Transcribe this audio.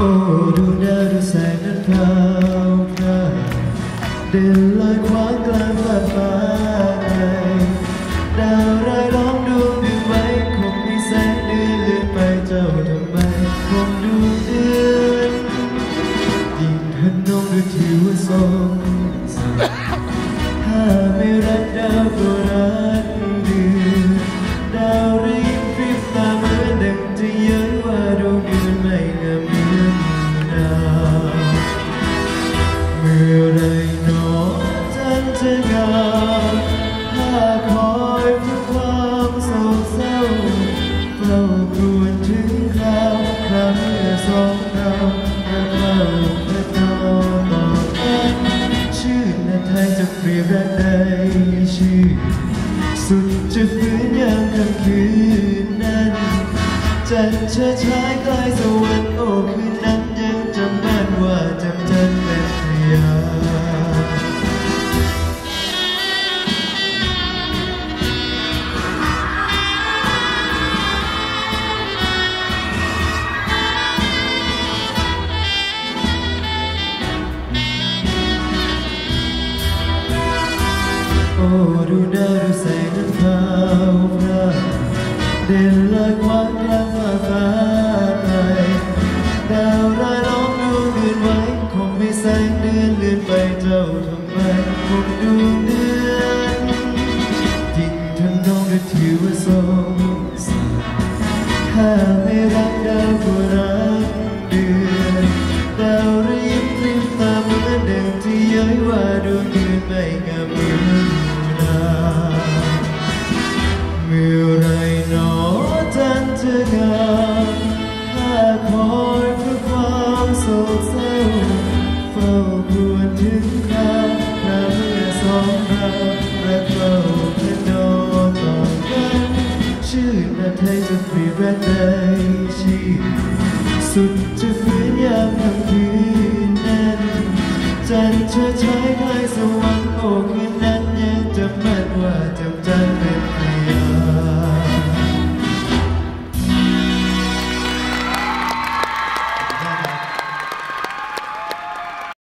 โอ้ดูดาวดูแสงนั้นพราวพราวเดินลอยควางกลางฟ้าฟ้าไกลดาวรายล้อมดวงเดือนไว้คงมีแสงเดือนเลือนไปเจ้าทำไมคงดูเดือนยิ่งพนมดูถือว่าทรง เมื่อไรหนอจันจะงามถ้าคอยเพื่อความโศกเศร้าเฝ้าครวญถึงคราวคราวเมื่อสองเราและเฝ้าและทอต่อกันชื่อนาไทยจะเปรียบรักใดชื่อ สุดจะฝืนยามค่ำคืนนั้นจันเชิดฉายใกล้สวรรค์โอ้คืนนั้นยังจำแม่นว่าจำจันเป็น ดูดาวดูแสงนั้นพราวพราวเด่นลอยขวางกลางฟ้าฟ้าไกลดาวรายล้อมดวงเดือนไว้ คงไม่แสงเดือนเลื่อนไปเจ้าทำไมคงดูเดือนยิ่งทำนองได้ถือว่าทรงศักดิ์ถ้าไม่รั นาไทยจะเปรียบรักใดชีสุดจะฝืนยามค่ำคืนนั้นจันทร์เชิดฉายใกล้สวรรค์โอ้คืนนั้นยังจำแม่นว่าจำจันทร์